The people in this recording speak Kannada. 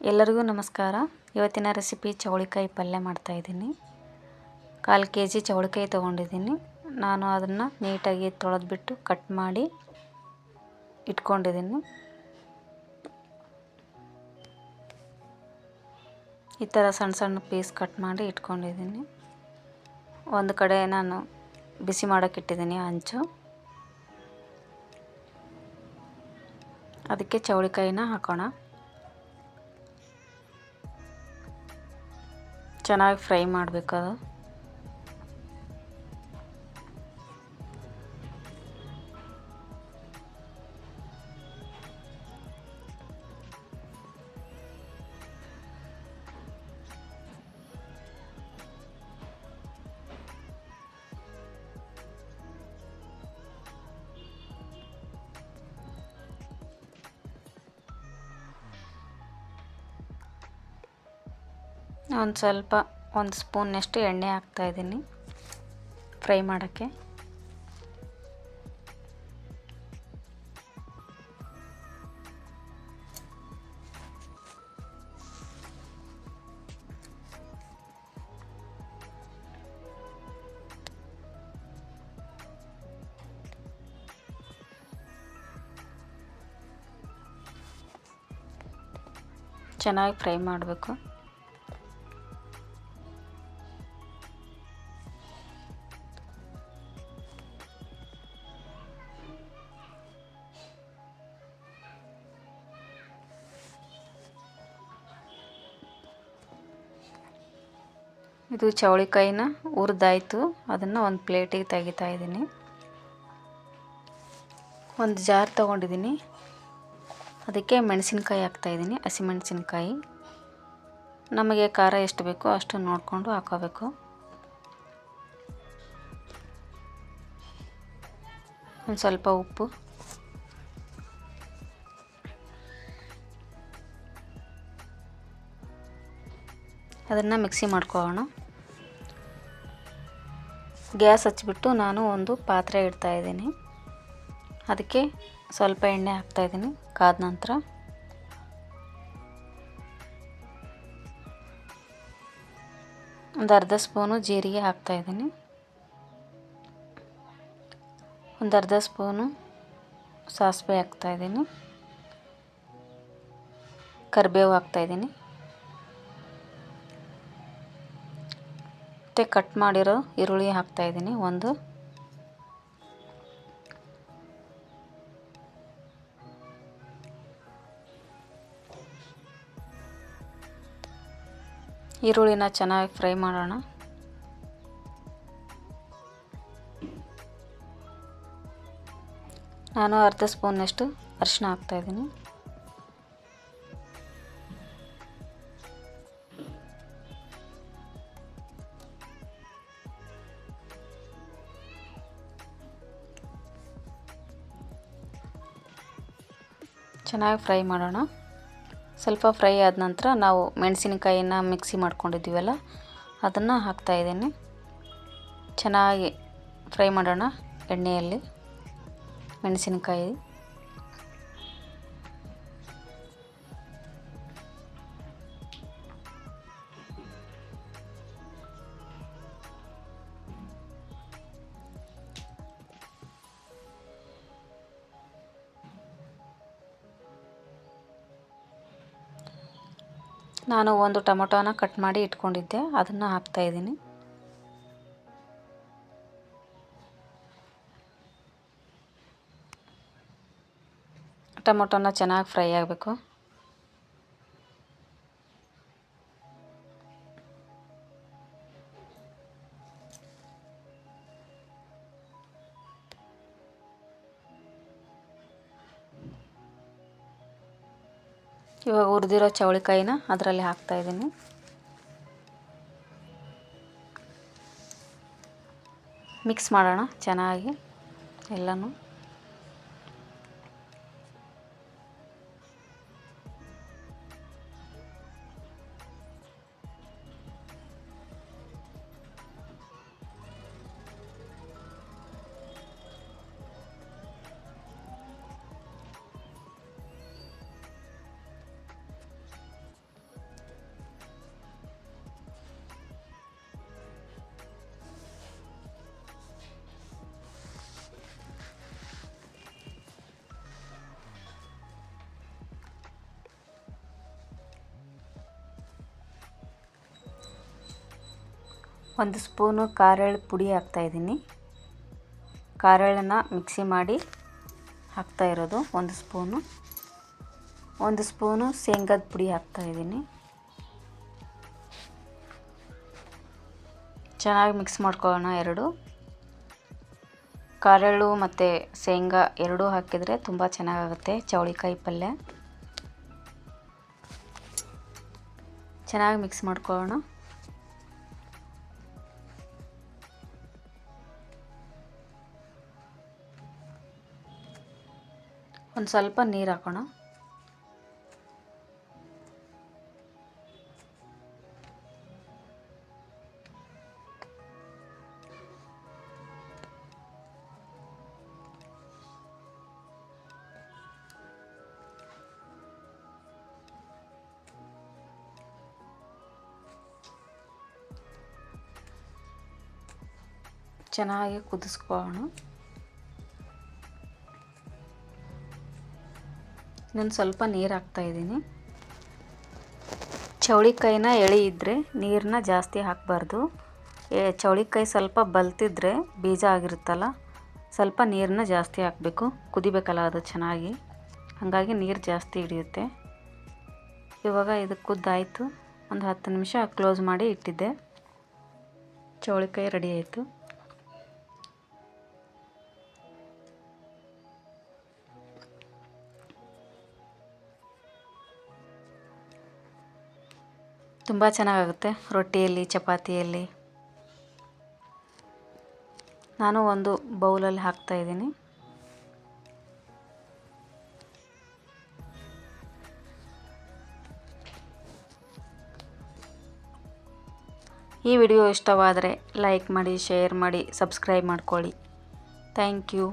ಎಲ್ಲರಿಗೂ ನಮಸ್ಕಾರ. ಇವತ್ತಿನ ರೆಸಿಪಿ ಚೌಳಿಕಾಯಿ ಪಲ್ಯ ಮಾಡ್ತಾಯಿದ್ದೀನಿ ಕಾಲು ಕೆ ಜಿ ಚೌಳಿಕಾಯಿ ತೊಗೊಂಡಿದ್ದೀನಿ. ನಾನು ಅದನ್ನು ನೀಟಾಗಿ ತೊಳೆದ್ಬಿಟ್ಟು ಕಟ್ ಮಾಡಿ ಇಟ್ಕೊಂಡಿದ್ದೀನಿ. ಈ ಥರ ಸಣ್ಣ ಸಣ್ಣ ಪೀಸ್ ಕಟ್ ಮಾಡಿ ಇಟ್ಕೊಂಡಿದ್ದೀನಿ. ಒಂದು ಕಡೆ ನಾನು ಬಿಸಿ ಮಾಡೋಕೆ ಇಟ್ಟಿದ್ದೀನಿ ಹಂಚು ಅದಕ್ಕೆ ಚೌಳಿಕಾಯಿನ ಹಾಕೋಣ. ಚೆನ್ನಾಗಿ ಫ್ರೈ ಮಾಡಬೇಕು ಒಂದು ಸ್ವಲ್ಪ ಒಂದು ಸ್ಪೂನ್ನಷ್ಟು ಎಣ್ಣೆ ಹಾಕ್ತಾಯಿದ್ದೀನಿ ಫ್ರೈ ಮಾಡೋಕ್ಕೆ. ಚೆನ್ನಾಗಿ ಫ್ರೈ ಮಾಡಬೇಕು. ಇದು ಚೌಳಿಕಾಯಿನ ಹುರಿದಾಯ್ತು. ಅದನ್ನು ಒಂದು ಪ್ಲೇಟಿಗೆ ತೆಗಿತಾ ಇದ್ದೀನಿ. ಒಂದು ಜಾರ್ ತೊಗೊಂಡಿದ್ದೀನಿ. ಅದಕ್ಕೆ ಮೆಣಸಿನ್ಕಾಯಿ ಹಾಕ್ತಾಯಿದ್ದೀನಿ ಹಸಿಮೆಣಸಿನ್ಕಾಯಿ ನಮಗೆ ಖಾರ ಎಷ್ಟು ಬೇಕೋ ಅಷ್ಟು ನೋಡಿಕೊಂಡು ಹಾಕೋಬೇಕು. ಒಂದು ಸ್ವಲ್ಪ ಉಪ್ಪು. ಅದನ್ನು ಮಿಕ್ಸಿ ಮಾಡ್ಕೊಳ್ಳೋಣ. ಗ್ಯಾಸ್ ಹಚ್ಚಿಬಿಟ್ಟು ನಾನು ಒಂದು ಪಾತ್ರೆ ಇಡ್ತಾಯಿದ್ದೀನಿ ಅದಕ್ಕೆ ಸ್ವಲ್ಪ ಎಣ್ಣೆ ಹಾಕ್ತಾಯಿದ್ದೀನಿ ಕಾದ ನಂತರ. ಒಂದು ಅರ್ಧ ಸ್ಪೂನು ಜೀರಿಗೆ ಹಾಕ್ತಾಯಿದ್ದೀನಿ ಒಂದು ಅರ್ಧ ಸ್ಪೂನು ಸಾಸಿವೆ ಹಾಕ್ತಾಯಿದ್ದೀನಿ ಕರಿಬೇವು ಹಾಕ್ತಾಯಿದ್ದೀನಿ ಮತ್ತು ಕಟ್ ಮಾಡಿರೋ ಈರುಳ್ಳಿ ಹಾಕ್ತಾಯಿದ್ದೀನಿ ಒಂದು ಈರುಳ್ಳಿನ ಚೆನ್ನಾಗಿ ಫ್ರೈ ಮಾಡೋಣ. ನಾನು ಅರ್ಧ ಸ್ಪೂನ್ನಷ್ಟು ಅರಿಶಿನ ಹಾಕ್ತಾಯಿದ್ದೀನಿ ಚೆನ್ನಾಗಿ ಫ್ರೈ ಮಾಡೋಣ. ಸ್ವಲ್ಪ ಫ್ರೈ ಆದ ನಂತರ ನಾವು ಮೆಣಸಿನಕಾಯಿನ ಮಿಕ್ಸಿ ಮಾಡ್ಕೊಂಡಿದ್ದೀವಲ್ಲ, ಅದನ್ನು ಹಾಕ್ತಾಯಿದ್ದೀನಿ ಚೆನ್ನಾಗಿ ಫ್ರೈ ಮಾಡೋಣ ಎಣ್ಣೆಯಲ್ಲಿ ಮೆಣಸಿನಕಾಯಿ. ನಾನು ಒಂದು ಟೊಮೊಟೊನ ಕಟ್ ಮಾಡಿ ಇಟ್ಕೊಂಡಿದ್ದೆ ಅದನ್ನು ಹಾಕ್ತಾಯಿದ್ದೀನಿ ಟೊಮೊಟೊನ ಚೆನ್ನಾಗಿ ಫ್ರೈ ಆಗಬೇಕು. ಇವಾಗ ಹುರಿದಿರೋ ಚೌಳಿಕಾಯಿನ ಅದರಲ್ಲಿ ಹಾಕ್ತಾಯಿದ್ದೀನಿ ಮಿಕ್ಸ್ ಮಾಡೋಣ ಚೆನ್ನಾಗಿ ಎಲ್ಲನೂ. ಒಂದು ಸ್ಪೂನು ಕಾರೆಳ್ಳು ಪುಡಿ ಹಾಕ್ತಾಯಿದ್ದೀನಿ ಖಾರಳನ್ನು ಮಿಕ್ಸಿ ಮಾಡಿ ಹಾಕ್ತಾ ಇರೋದು ಒಂದು ಸ್ಪೂನು. ಒಂದು ಸ್ಪೂನು ಶೇಂಗದ ಪುಡಿ ಹಾಕ್ತಾಯಿದ್ದೀನಿ ಚೆನ್ನಾಗಿ ಮಿಕ್ಸ್ ಮಾಡ್ಕೊಳ್ಳೋಣ ಎರಡು. ಕಾರೆಳು ಮತ್ತು ಶೇಂಗಾ ಎರಡೂ ಹಾಕಿದರೆ ತುಂಬ ಚೆನ್ನಾಗಾಗುತ್ತೆ ಚೌಳಿಕಾಯಿ ಪಲ್ಯ. ಚೆನ್ನಾಗಿ ಮಿಕ್ಸ್ ಮಾಡ್ಕೊಳ್ಳೋಣ. ಒಂದು ಸ್ವಲ್ಪ ನೀರು ಹಾಕೋಣ. ಚೆನ್ನಾಗಿ ಕುದಿಸ್ಕೊಳ್ಳೋಣ. ಇನ್ನೊಂದು ಸ್ವಲ್ಪ ನೀರು ಹಾಕ್ತಾಯಿದ್ದೀನಿ ಚೌಳಿಕಾಯಿನ ಎಳೆ ಇದ್ದರೆ ನೀರನ್ನ ಜಾಸ್ತಿ ಹಾಕಬಾರ್ದು. ಚೌಳಿಕಾಯಿ ಸ್ವಲ್ಪ ಬಲ್ತಿದ್ರೆ ಬೀಜ ಆಗಿರುತ್ತಲ್ಲ, ಸ್ವಲ್ಪ ನೀರನ್ನ ಜಾಸ್ತಿ ಹಾಕಬೇಕು. ಕುದಿಬೇಕಲ್ಲ ಅದು ಚೆನ್ನಾಗಿ. ಹಾಗಾಗಿ ನೀರು ಜಾಸ್ತಿ ಹಿಡಿಯುತ್ತೆ. ಇವಾಗ ಇದು ಕುದ್ದಾಯಿತು. ಒಂದು ಹತ್ತು ನಿಮಿಷ ಕ್ಲೋಸ್ ಮಾಡಿ ಇಟ್ಟಿದ್ದೆ. ಚೌಳಿಕಾಯಿ ರೆಡಿ ಆಯಿತು. ತುಂಬ ಚೆನ್ನಾಗಾಗುತ್ತೆ. ರೊಟ್ಟಿಯಲ್ಲಿ, ಚಪಾತಿಯಲ್ಲಿ. ನಾನು ಒಂದು ಬೌಲಲ್ಲಿ ಹಾಕ್ತಾಯಿದ್ದೀನಿ ಈ ವಿಡಿಯೋ ಇಷ್ಟವಾದರೆ ಲೈಕ್ ಮಾಡಿ, ಶೇರ್ ಮಾಡಿ, ಸಬ್ಸ್ಕ್ರೈಬ್ ಮಾಡ್ಕೊಳ್ಳಿ. Thank you.